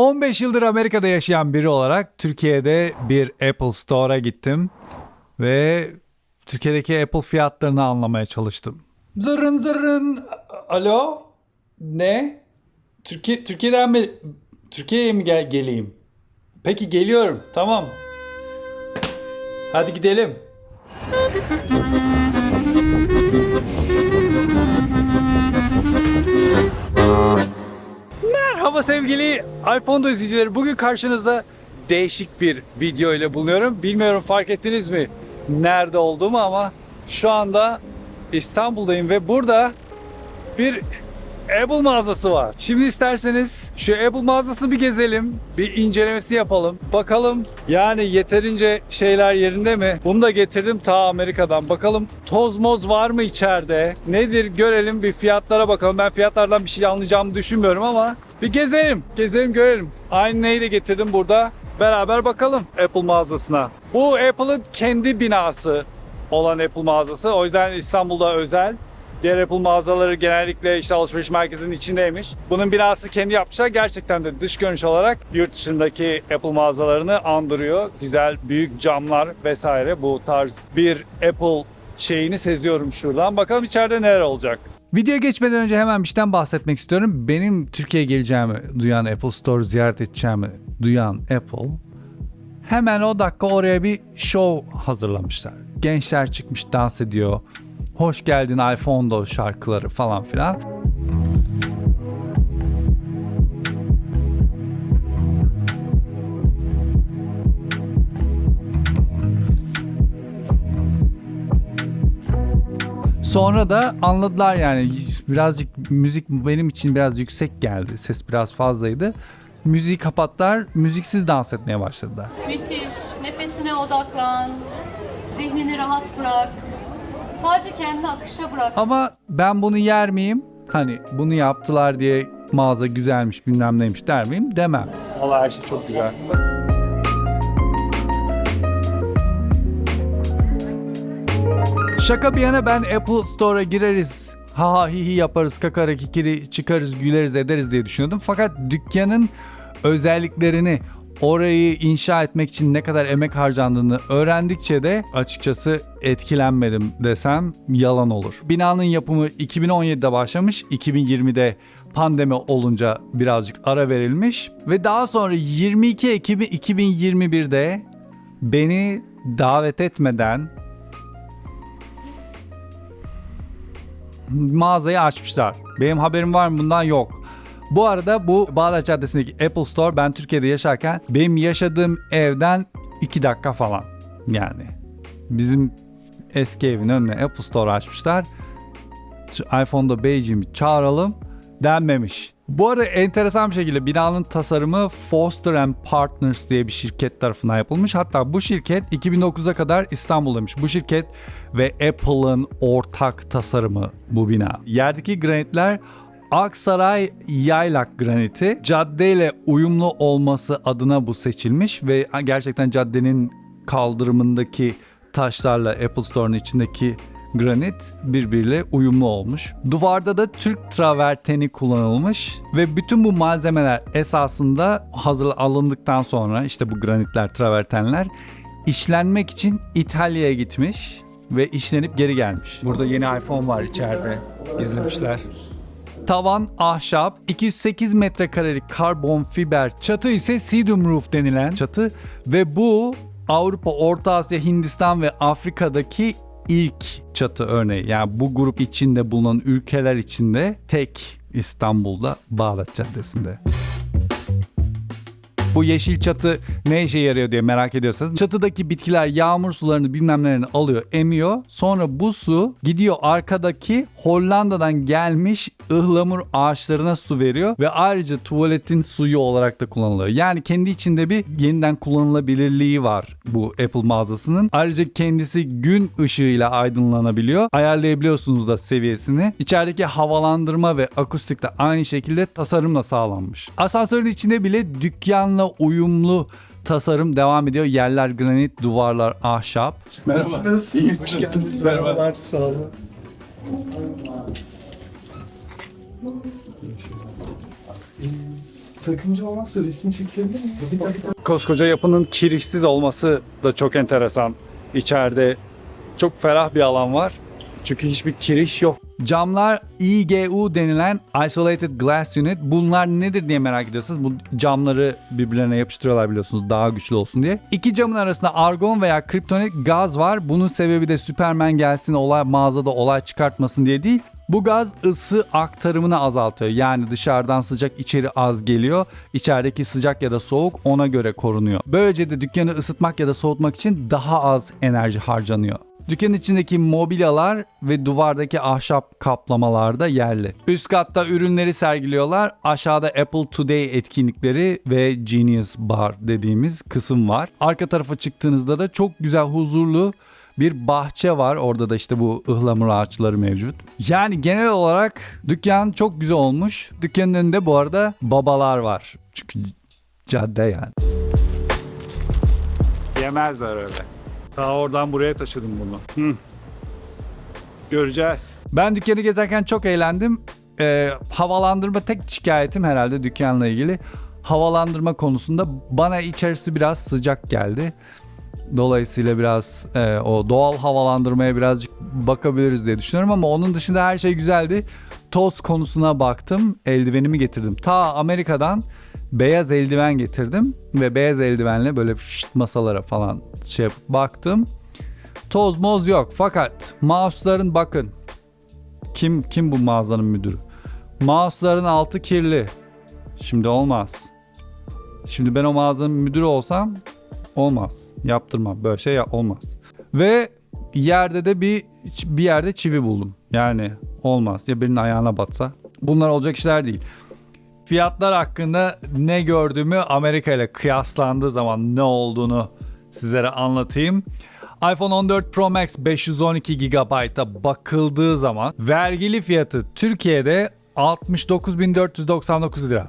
15 yıldır Amerika'da yaşayan biri olarak Türkiye'de bir Apple Store'a gittim ve Türkiye'deki Apple fiyatlarını anlamaya çalıştım. Zırın zırın. Alo? Ne? Türkiye Türkiye'den mi Türkiye'ye mi gel geleyim? Peki geliyorum. Tamam. Hadi gidelim. Merhaba sevgili iPhone izleyicileri. Bugün karşınızda değişik bir video ile bulunuyorum. Bilmiyorum fark ettiniz mi nerede olduğumu ama şu anda İstanbul'dayım ve burada bir Apple mağazası var. Şimdi isterseniz şu Apple mağazasını bir gezelim, bir incelemesini yapalım. Bakalım yani yeterince şeyler yerinde mi? Bunu da getirdim ta Amerika'dan. Bakalım toz moz var mı içeride? Nedir görelim bir fiyatlara bakalım. Ben fiyatlardan bir şey anlayacağımı düşünmüyorum ama bir gezelim, gezelim görelim. Aynı neyi de getirdim burada. Beraber bakalım Apple mağazasına. Bu Apple'ın kendi binası olan Apple mağazası. O yüzden İstanbul'da özel. Diğer Apple mağazaları genellikle işte alışveriş merkezinin içindeymiş. Bunun binası kendi yapmışlar. Gerçekten de dış görünüş olarak yurt dışındaki Apple mağazalarını andırıyor. Güzel büyük camlar vesaire bu tarz bir Apple şeyini seziyorum şuradan. Bakalım içeride neler olacak. Videoya geçmeden önce hemen bir şeyden bahsetmek istiyorum. Benim Türkiye'ye geleceğimi duyan Apple Store ziyaret edeceğimi duyan Apple hemen o dakika oraya bir show hazırlamışlar. Gençler çıkmış dans ediyor. Hoş geldin iPhone'da şarkıları falan filan. Sonra da anladılar yani birazcık müzik benim için biraz yüksek geldi. Ses biraz fazlaydı. Müziği kapattılar, müziksiz dans etmeye başladılar. Müthiş. Nefesine odaklan. Zihnini rahat bırak. Sadece kendini akışa bırak. Ama ben bunu yer miyim? Hani bunu yaptılar diye mağaza güzelmiş bilmem neymiş der miyim? Demem. Valla her şey çok güzel. Şaka bir yana ben Apple Store'a gireriz. Ha ha hi hi yaparız, kakara kikiri çıkarız, güleriz ederiz diye düşünüyordum. Fakat dükkanın özelliklerini, orayı inşa etmek için ne kadar emek harcandığını öğrendikçe de açıkçası etkilenmedim desem yalan olur. Binanın yapımı 2017'de başlamış, 2020'de pandemi olunca birazcık ara verilmiş ve daha sonra 22 Ekim 2021'de beni davet etmeden mağazayı açmışlar. Benim haberim var mı bundan yok. Bu arada bu Bağdat Caddesi'ndeki Apple Store ben Türkiye'de yaşarken benim yaşadığım evden 2 dakika falan yani. Bizim eski evin önüne Apple Store açmışlar. Şu iPhone'da Beijing'i çağıralım denmemiş. Bu arada enteresan bir şekilde binanın tasarımı Foster and Partners diye bir şirket tarafından yapılmış. Hatta bu şirket 2009'a kadar İstanbul'daymış. Bu şirket ve Apple'ın ortak tasarımı bu bina. Yerdeki granitler Aksaray Yaylak graniti caddeyle uyumlu olması adına bu seçilmiş ve gerçekten caddenin kaldırımındaki taşlarla Apple Store'un içindeki granit birbiriyle uyumlu olmuş. Duvarda da Türk traverteni kullanılmış ve bütün bu malzemeler esasında hazır alındıktan sonra işte bu granitler, travertenler işlenmek için İtalya'ya gitmiş ve işlenip geri gelmiş. Burada yeni iPhone var içeride. İzlemişler. Tavan ahşap, 208 metrekarelik karbon fiber, çatı ise sedum roof denilen çatı ve bu Avrupa, Orta Asya, Hindistan ve Afrika'daki ilk çatı örneği. Yani bu grup içinde bulunan ülkeler içinde tek İstanbul'da Bağdat Caddesi'nde. Bu yeşil çatı ne işe yarıyor diye merak ediyorsanız çatıdaki bitkiler yağmur sularını bilmem nelerini alıyor, emiyor. Sonra bu su gidiyor arkadaki Hollanda'dan gelmiş ıhlamur ağaçlarına su veriyor ve ayrıca tuvaletin suyu olarak da kullanılıyor. Yani kendi içinde bir yeniden kullanılabilirliği var bu Apple mağazasının. Ayrıca kendisi gün ışığıyla aydınlanabiliyor. Ayarlayabiliyorsunuz da seviyesini. İçerideki havalandırma ve akustik de aynı şekilde tasarımla sağlanmış. Asansörün içinde bile dükkanla uyumlu tasarım devam ediyor. Yerler granit, duvarlar ahşap. Nasılsınız? İyi Hoş geldiniz. Merhabalar. Sağ olun. Sakınca olmazsa resmi çekilebilir tabii. Koskoca yapının kirişsiz olması da çok enteresan. İçeride çok ferah bir alan var. Çünkü hiçbir kiriş yok. Camlar IGU denilen Isolated Glass Unit. Bunlar nedir diye merak ediyorsunuz. Bu camları birbirlerine yapıştırıyorlar biliyorsunuz daha güçlü olsun diye. İki camın arasında argon veya kriptonik gaz var. Bunun sebebi de Superman gelsin olay mağazada olay çıkartmasın diye değil. Bu gaz ısı aktarımını azaltıyor. Yani dışarıdan sıcak içeri az geliyor. İçerideki sıcak ya da soğuk ona göre korunuyor. Böylece de dükkanı ısıtmak ya da soğutmak için daha az enerji harcanıyor. Dükkanın içindeki mobilyalar ve duvardaki ahşap kaplamalar da yerli. Üst katta ürünleri sergiliyorlar. Aşağıda Apple Today etkinlikleri ve Genius Bar dediğimiz kısım var. Arka tarafa çıktığınızda da çok güzel huzurlu bir bahçe var. Orada da işte bu ıhlamur ağaçları mevcut. Yani genel olarak dükkan çok güzel olmuş. Dükkanın önünde bu arada babalar var. Çünkü cadde yani. Yemezler öyle. Ta oradan buraya taşıdım bunu. Hı. Göreceğiz. Ben dükkanı gezerken çok eğlendim. Ee, havalandırma tek şikayetim herhalde dükkanla ilgili. Havalandırma konusunda bana içerisi biraz sıcak geldi. Dolayısıyla biraz e, o doğal havalandırmaya birazcık bakabiliriz diye düşünüyorum ama onun dışında her şey güzeldi. Toz konusuna baktım. Eldivenimi getirdim. Ta Amerika'dan beyaz eldiven getirdim ve beyaz eldivenle böyle şşt masalara falan şey baktım. Toz moz yok fakat mouse'ların bakın. Kim kim bu mağazanın müdürü? Mouse'ların altı kirli. Şimdi olmaz. Şimdi ben o mağazanın müdürü olsam olmaz. Yaptırmam. Böyle şey olmaz. Ve yerde de bir bir yerde çivi buldum. Yani olmaz. Ya birinin ayağına batsa. Bunlar olacak işler değil. Fiyatlar hakkında ne gördüğümü Amerika ile kıyaslandığı zaman ne olduğunu sizlere anlatayım. iPhone 14 Pro Max 512 GB'a bakıldığı zaman vergili fiyatı Türkiye'de 69.499 lira.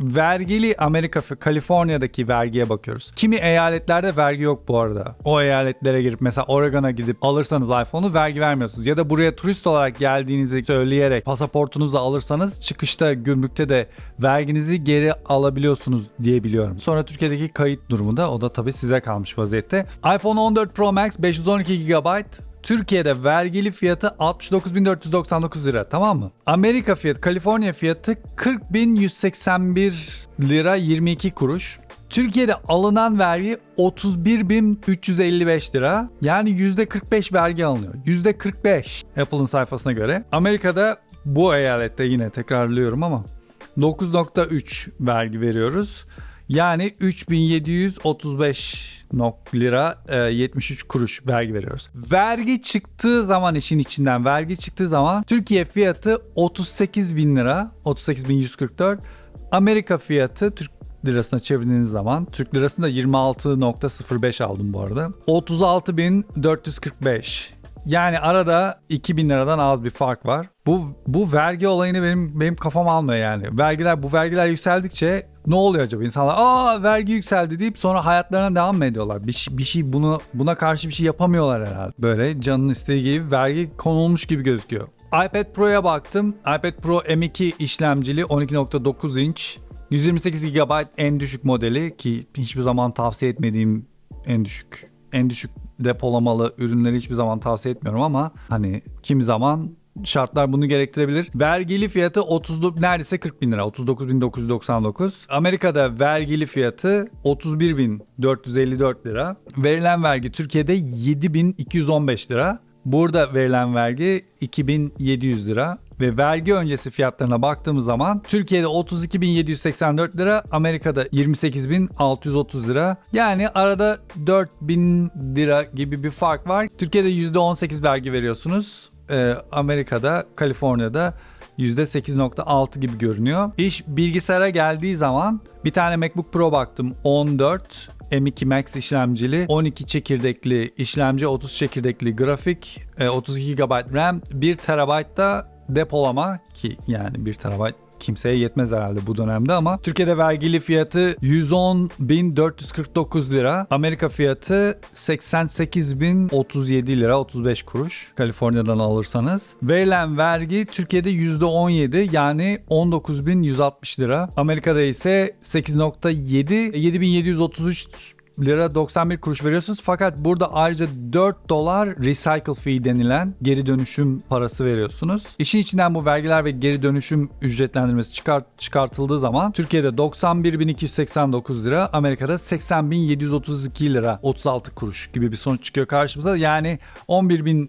Vergili Amerika, Kaliforniya'daki vergiye bakıyoruz. Kimi eyaletlerde vergi yok bu arada. O eyaletlere girip mesela Oregon'a gidip alırsanız iPhone'u vergi vermiyorsunuz. Ya da buraya turist olarak geldiğinizi söyleyerek pasaportunuzu alırsanız çıkışta gümrükte de verginizi geri alabiliyorsunuz diye biliyorum. Sonra Türkiye'deki kayıt durumu da o da tabii size kalmış vaziyette. iPhone 14 Pro Max 512 GB Türkiye'de vergili fiyatı 69.499 lira tamam mı? Amerika fiyatı, Kaliforniya fiyatı 40.181 lira 22 kuruş. Türkiye'de alınan vergi 31.355 lira. Yani %45 vergi alınıyor. %45 Apple'ın sayfasına göre. Amerika'da bu eyalette yine tekrarlıyorum ama 9.3 vergi veriyoruz. Yani 3735 nok lira e, 73 kuruş vergi veriyoruz. Vergi çıktığı zaman işin içinden vergi çıktığı zaman Türkiye fiyatı 38 bin lira 38.144 Amerika fiyatı Türk lirasına çevirdiğiniz zaman Türk lirasında 26.05 aldım bu arada. 36.445 yani arada 2000 liradan az bir fark var. Bu bu vergi olayını benim benim kafam almıyor yani. Vergiler bu vergiler yükseldikçe ne oluyor acaba? İnsanlar aa vergi yükseldi deyip sonra hayatlarına devam mı ediyorlar? Bir, şey- bir şey bunu buna karşı bir şey yapamıyorlar herhalde. Böyle canın istediği gibi vergi konulmuş gibi gözüküyor. iPad Pro'ya baktım. iPad Pro M2 işlemcili 12.9 inç 128 GB en düşük modeli ki hiçbir zaman tavsiye etmediğim en düşük en düşük depolamalı ürünleri hiçbir zaman tavsiye etmiyorum ama hani kimi zaman şartlar bunu gerektirebilir. Vergili fiyatı 30 neredeyse 40 bin lira 39.999. Amerika'da vergili fiyatı 31.454 lira. Verilen vergi Türkiye'de 7.215 lira. Burada verilen vergi 2700 lira ve vergi öncesi fiyatlarına baktığımız zaman Türkiye'de 32.784 lira, Amerika'da 28.630 lira. Yani arada 4000 lira gibi bir fark var. Türkiye'de %18 vergi veriyorsunuz. Ee, Amerika'da, Kaliforniya'da %8.6 gibi görünüyor. İş bilgisayara geldiği zaman bir tane MacBook Pro baktım 14 M2 Max işlemcili, 12 çekirdekli işlemci, 30 çekirdekli grafik, e, 32 GB RAM, 1 TB da depolama ki yani 1 TB kimseye yetmez herhalde bu dönemde ama Türkiye'de vergili fiyatı 110.449 lira. Amerika fiyatı 88.037 lira 35 kuruş. Kaliforniya'dan alırsanız. Verilen vergi Türkiye'de %17 yani 19.160 lira. Amerika'da ise 8.7 7733 lira 91 kuruş veriyorsunuz. Fakat burada ayrıca 4 dolar recycle fee denilen geri dönüşüm parası veriyorsunuz. İşin içinden bu vergiler ve geri dönüşüm ücretlendirmesi çıkart, çıkartıldığı zaman Türkiye'de 91.289 lira, Amerika'da 80.732 lira 36 kuruş gibi bir sonuç çıkıyor karşımıza. Yani 11.000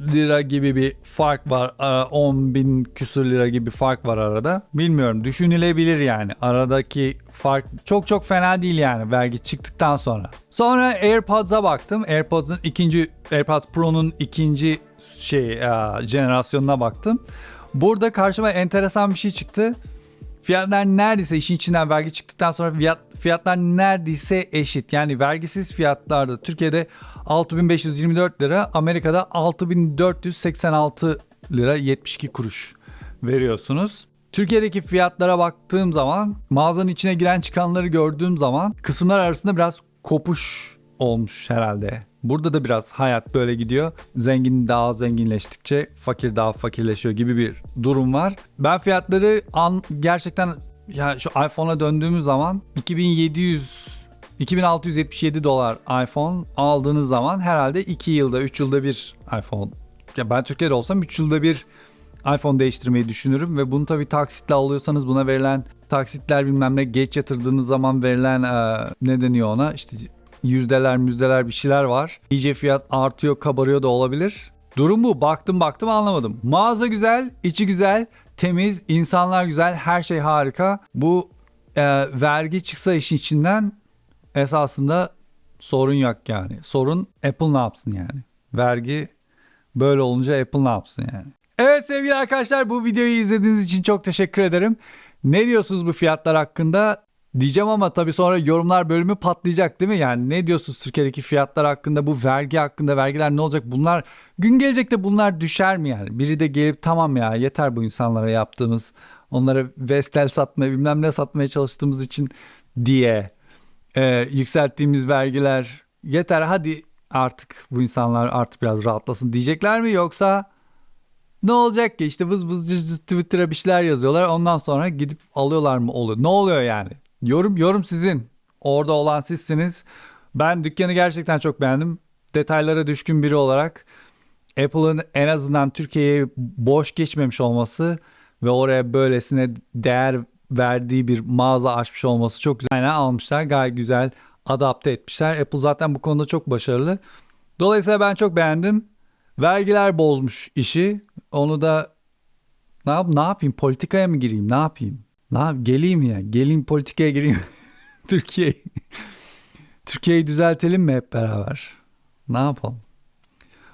lira gibi bir fark var. Aa, 10 bin küsür lira gibi bir fark var arada. Bilmiyorum düşünülebilir yani. Aradaki fark çok çok fena değil yani vergi çıktıktan sonra. Sonra AirPods'a baktım. AirPods'un ikinci AirPods Pro'nun ikinci şey e, jenerasyonuna baktım. Burada karşıma enteresan bir şey çıktı. Fiyatlar neredeyse işin içinden vergi çıktıktan sonra fiyat, fiyatlar neredeyse eşit. Yani vergisiz fiyatlarda Türkiye'de 6524 lira, Amerika'da 6486 lira 72 kuruş veriyorsunuz. Türkiye'deki fiyatlara baktığım zaman mağazanın içine giren çıkanları gördüğüm zaman kısımlar arasında biraz kopuş olmuş herhalde. Burada da biraz hayat böyle gidiyor. Zengin daha zenginleştikçe fakir daha fakirleşiyor gibi bir durum var. Ben fiyatları an, gerçekten ya şu iPhone'a döndüğümüz zaman 2700 2677 dolar iPhone aldığınız zaman herhalde 2 yılda 3 yılda bir iPhone. Ya ben Türkiye'de olsam 3 yılda bir iPhone değiştirmeyi düşünürüm ve bunu tabii taksitle alıyorsanız buna verilen taksitler bilmem ne geç yatırdığınız zaman verilen e, ne deniyor ona işte yüzdeler müzdeler bir şeyler var. İyice fiyat artıyor kabarıyor da olabilir. Durum bu. Baktım baktım anlamadım. Mağaza güzel, içi güzel, temiz, insanlar güzel, her şey harika. Bu e, vergi çıksa işin içinden esasında sorun yok yani. Sorun Apple ne yapsın yani. Vergi böyle olunca Apple ne yapsın yani. Evet sevgili arkadaşlar bu videoyu izlediğiniz için çok teşekkür ederim. Ne diyorsunuz bu fiyatlar hakkında? Diyeceğim ama tabii sonra yorumlar bölümü patlayacak değil mi? Yani ne diyorsunuz Türkiye'deki fiyatlar hakkında, bu vergi hakkında, vergiler ne olacak? Bunlar gün gelecek de bunlar düşer mi yani? Biri de gelip tamam ya yeter bu insanlara yaptığımız, onlara Vestel satmaya bilmem ne satmaya çalıştığımız için diye e, yükselttiğimiz vergiler yeter hadi artık bu insanlar artık biraz rahatlasın diyecekler mi yoksa ne olacak ki işte vız vız cız cız Twitter'a bir şeyler yazıyorlar ondan sonra gidip alıyorlar mı oluyor ne oluyor yani yorum yorum sizin orada olan sizsiniz ben dükkanı gerçekten çok beğendim detaylara düşkün biri olarak Apple'ın en azından Türkiye'ye boş geçmemiş olması ve oraya böylesine değer verdiği bir mağaza açmış olması çok güzel. Aynen almışlar. Gayet güzel adapte etmişler. Apple zaten bu konuda çok başarılı. Dolayısıyla ben çok beğendim. Vergiler bozmuş işi. Onu da ne, yap ne yapayım? Politikaya mı gireyim? Ne yapayım? Ne yap geleyim ya. Geleyim politikaya gireyim. Türkiye Türkiye'yi düzeltelim mi hep beraber? Ne yapalım?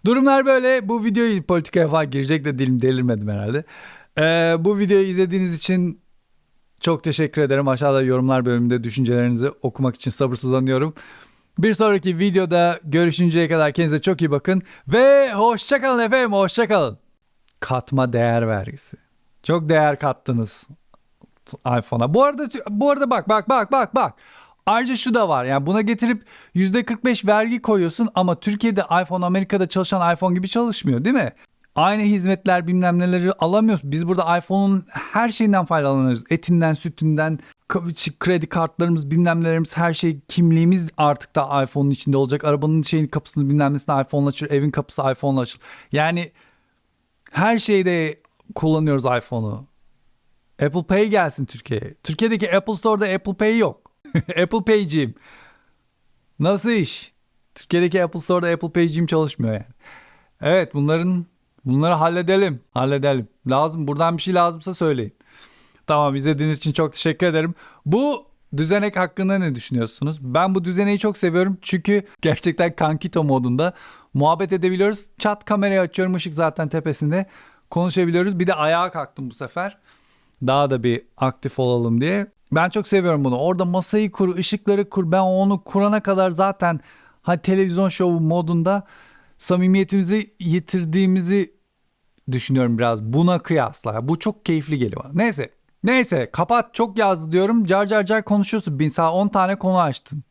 Durumlar böyle. Bu videoyu politikaya falan girecek de dilim delirmedim herhalde. Ee, bu videoyu izlediğiniz için çok teşekkür ederim. Aşağıda yorumlar bölümünde düşüncelerinizi okumak için sabırsızlanıyorum. Bir sonraki videoda görüşünceye kadar kendinize çok iyi bakın. Ve hoşçakalın efendim hoşçakalın. Katma değer vergisi. Çok değer kattınız iPhone'a. Bu arada bu arada bak bak bak bak bak. Ayrıca şu da var yani buna getirip %45 vergi koyuyorsun ama Türkiye'de iPhone Amerika'da çalışan iPhone gibi çalışmıyor değil mi? Aynı hizmetler bilmem neleri alamıyoruz. Biz burada iPhone'un her şeyinden faydalanıyoruz. Etinden, sütünden, kredi kartlarımız, bilmem nelerimiz, her şey, kimliğimiz artık da iPhone'un içinde olacak. Arabanın şeyin kapısını bilmem nesini iPhone'la açılır. Evin kapısı iPhone'la açılır. Yani her şeyde kullanıyoruz iPhone'u. Apple Pay gelsin Türkiye'ye. Türkiye'deki Apple Store'da Apple Pay yok. Apple Pay'ciyim. Nasıl iş? Türkiye'deki Apple Store'da Apple Pay'ciyim çalışmıyor yani. Evet bunların bunları halledelim. Halledelim. Lazım buradan bir şey lazımsa söyleyin. Tamam izlediğiniz için çok teşekkür ederim. Bu düzenek hakkında ne düşünüyorsunuz? Ben bu düzeneyi çok seviyorum. Çünkü gerçekten kankito modunda muhabbet edebiliyoruz. Çat kamerayı açıyorum ışık zaten tepesinde. Konuşabiliyoruz. Bir de ayağa kalktım bu sefer. Daha da bir aktif olalım diye. Ben çok seviyorum bunu. Orada masayı kur, ışıkları kur. Ben onu kurana kadar zaten hani televizyon şovu modunda samimiyetimizi yitirdiğimizi düşünüyorum biraz buna kıyasla. Bu çok keyifli geliyor. Neyse Neyse kapat çok yazdı diyorum. Car car car konuşuyorsun. Bin saat 10 tane konu açtın.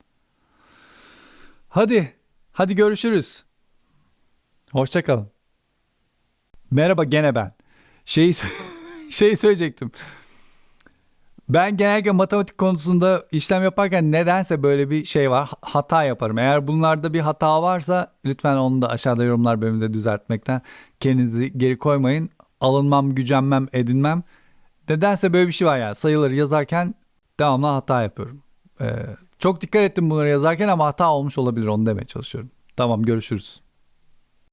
Hadi. Hadi görüşürüz. Hoşçakalın. Merhaba gene ben. Şey şey söyleyecektim. Ben genellikle matematik konusunda işlem yaparken nedense böyle bir şey var. Hata yaparım. Eğer bunlarda bir hata varsa lütfen onu da aşağıda yorumlar bölümünde düzeltmekten kendinizi geri koymayın. Alınmam, gücenmem, edinmem. Nedense böyle bir şey var yani. Sayıları yazarken devamlı hata yapıyorum. Ee, çok dikkat ettim bunları yazarken ama hata olmuş olabilir onu demeye çalışıyorum. Tamam görüşürüz.